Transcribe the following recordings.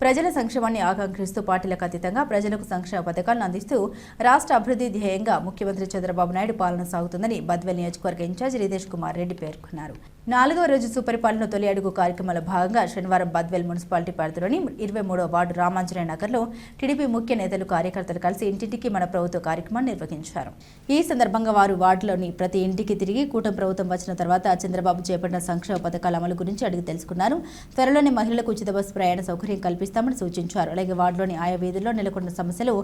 ప్రజల సంక్షేమాన్ని ఆకాంక్షిస్తూ పార్టీలకు అతీతంగా ప్రజలకు సంక్షేమ పథకాలను అందిస్తూ రాష్ట్ర అభివృద్ధి ధ్యేయంగా ముఖ్యమంత్రి చంద్రబాబు నాయుడు పాలన సాగుతుందని బద్వెల్ నియోజకవర్గ ఇన్ఛార్జ్ రితేష్ కుమార్ రెడ్డి పేర్కొన్నారు. నాలుగవ రోజు సుపరిపాలన తొలి అడుగు కార్యక్రమాల భాగంగా శనివారం బద్వేల్ మున్సిపాలిటీ పరిధిలోని ఇరవై మూడవ వార్డు రామాంజనేయ నగర్లో టీడీపీ ముఖ్య నేతలు కార్యకర్తలు కలిసి ఇంటింటికి మన ప్రభుత్వ కార్యక్రమాన్ని నిర్వహించారు. ఈ సందర్భంగా వారు వార్డులోని ప్రతి ఇంటికి తిరిగి కూటమి ప్రభుత్వం వచ్చిన తర్వాత చంద్రబాబు చేపట్టిన సంక్షేమ పథకాల అమలు గురించి అడిగి తెలుసుకున్నారు. త్వరలోనే మహిళలకు ఉచిత బస్సు ప్రయాణ సౌకర్యం కల్పిస్తామని సూచించారు. అలాగే వార్డులోని ఆయా వీధుల్లో నెలకొన్న సమస్యలు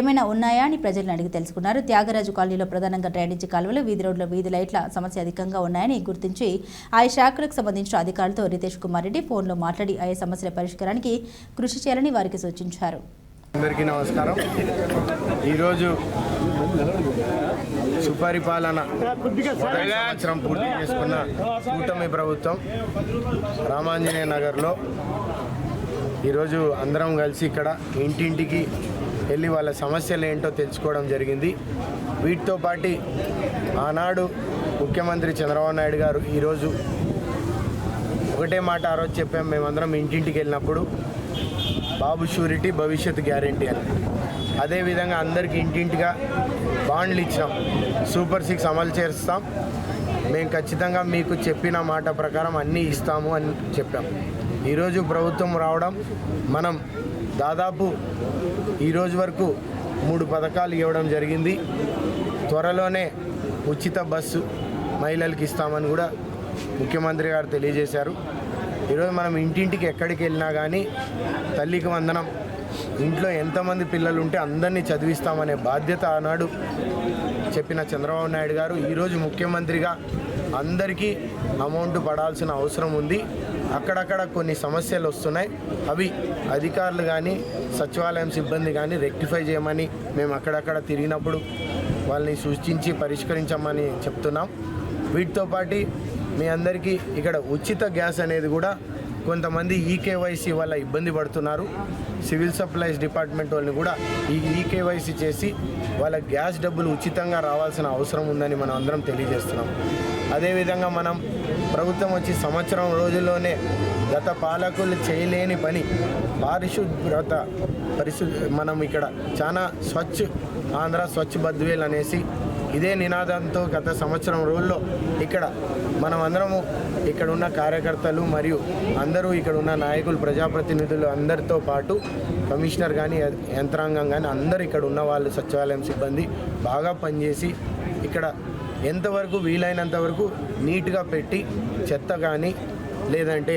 ఏమైనా ఉన్నాయా అని ప్రజలను అడిగి తెలుసుకున్నారు. త్యాగరాజు కాలనీలో ప్రధానంగా డ్రైనేజీ కాలువలు వీధి రోడ్ల వీధి లైట్ల సమస్య అధికంగా ఉన్నాయని గుర్తించి ఆయా శాఖలకు సంబంధించిన అధికారులతో రితేష్ కుమార్ రెడ్డి ఫోన్లో మాట్లాడి ఆయా సమస్యల పరిష్కారానికి కృషి చేయాలని వారికి సూచించారు. అందరికీ నమస్కారం. ఈరోజు సుపరిపాలన సంవత్సరం పూర్తి చేసుకున్న కూటమి ప్రభుత్వం రామాంజనేయ నగర్లో ఈరోజు అందరం కలిసి ఇక్కడ ఇంటింటికి వెళ్ళి వాళ్ళ సమస్యలు ఏంటో తెలుసుకోవడం జరిగింది. వీటితో పాటు ఆనాడు ముఖ్యమంత్రి చంద్రబాబు నాయుడు గారు ఈరోజు ఒకటే మాట ఆ రోజు చెప్పాం మేమందరం ఇంటింటికి వెళ్ళినప్పుడు బాబు షూరిటీ భవిష్యత్ గ్యారంటీ అని. అదేవిధంగా అందరికి ఇంటింటిగా బాండ్లు ఇచ్చాం. సూపర్ సిక్స్ అమలు చేస్తాం. మేము ఖచ్చితంగా మీకు చెప్పిన మాట ప్రకారం అన్నీ ఇస్తాము అని చెప్పాం. ఈరోజు ప్రభుత్వం రావడం మనం దాదాపు ఈరోజు వరకు మూడు పథకాలు ఇవ్వడం జరిగింది. త్వరలోనే ఉచిత బస్సు మహిళలకు ఇస్తామని కూడా ముఖ్యమంత్రి గారు తెలియజేశారు. ఈరోజు మనం ఇంటింటికి ఎక్కడికి వెళ్ళినా కానీ తల్లికి వందనం. ఇంట్లో ఎంతమంది పిల్లలు ఉంటే అందరినీ చదివిస్తామనే బాధ్యత ఆనాడు చెప్పిన చంద్రబాబు నాయుడు గారు. ఈరోజు ముఖ్యమంత్రిగా అందరికీ అమౌంట్ పడాల్సిన అవసరం ఉంది. అక్కడక్కడ కొన్ని సమస్యలు వస్తున్నాయి. అవి అధికారులు కానీ సచివాలయం సిబ్బంది కానీ రెక్టిఫై చేయమని మేము అక్కడక్కడ తిరిగినప్పుడు వాళ్ళని సూచించి పరిష్కరించమని చెప్తున్నాం. వీటితో పాటు మీ అందరికీ ఇక్కడ ఉచిత గ్యాస్ అనేది కూడా కొంతమంది ఈకేవైసీ వల్ల ఇబ్బంది పడుతున్నారు. సివిల్ సప్లైస్ డిపార్ట్మెంట్ వాళ్ళని కూడా ఈ ఈకేవైసీ చేసి వాళ్ళ గ్యాస్ డబ్బులు ఉచితంగా రావాల్సిన అవసరం ఉందని మనం అందరం తెలియజేస్తున్నాం. అదేవిధంగా మనం ప్రభుత్వం వచ్చి సంవత్సరం రోజుల్లోనే గత పాలకులు చేయలేని పని పారిశుభ్రత పరిశు మనం ఇక్కడ చాలా స్వచ్ఛ ఆంధ్ర స్వచ్ఛ బద్వేల్ అనేసి ఇదే నినాదంతో గత సంవత్సరం రోజుల్లో ఇక్కడ మనం అందరము ఇక్కడ ఉన్న కార్యకర్తలు మరియు అందరూ ఇక్కడ ఉన్న నాయకులు ప్రజాప్రతినిధులు అందరితో పాటు కమిషనర్ కానీ యంత్రాంగం కానీ అందరూ ఇక్కడ ఉన్న వాళ్ళు సచివాలయం సిబ్బంది బాగా పనిచేసి ఇక్కడ ఎంతవరకు వీలైనంత వరకు నీట్గా పెట్టి చెత్త కానీ లేదంటే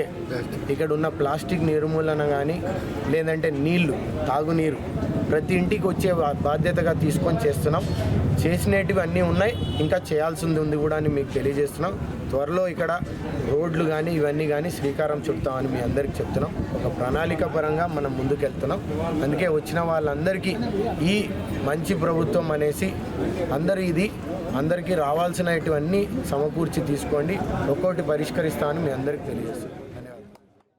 ఇక్కడ ఉన్న ప్లాస్టిక్ నిర్మూలన కానీ లేదంటే నీళ్ళు తాగునీరు ప్రతి ఇంటికి వచ్చే బాధ్యతగా తీసుకొని చేస్తున్నాం. చేసినటివి అన్నీ ఉన్నాయి. ఇంకా చేయాల్సింది ఉంది కూడా అని మీకు తెలియజేస్తున్నాం. త్వరలో ఇక్కడ రోడ్లు కానీ ఇవన్నీ కానీ శ్రీకారం చుడతామని మీ అందరికి చెప్తున్నాం. ఒక ప్రణాళిక పరంగా మనం ముందుకెళ్తున్నాం. అందుకే వచ్చిన వాళ్ళందరికీ ఈ మంచి ప్రభుత్వం అనేసి అందరూ ఇది అందరికీ రావాల్సినటువన్నీ సమకూర్చి తీసుకోండి. ఒక్కోటి పరిష్కరిస్తామని మీ అందరికీ తెలియజేస్తాను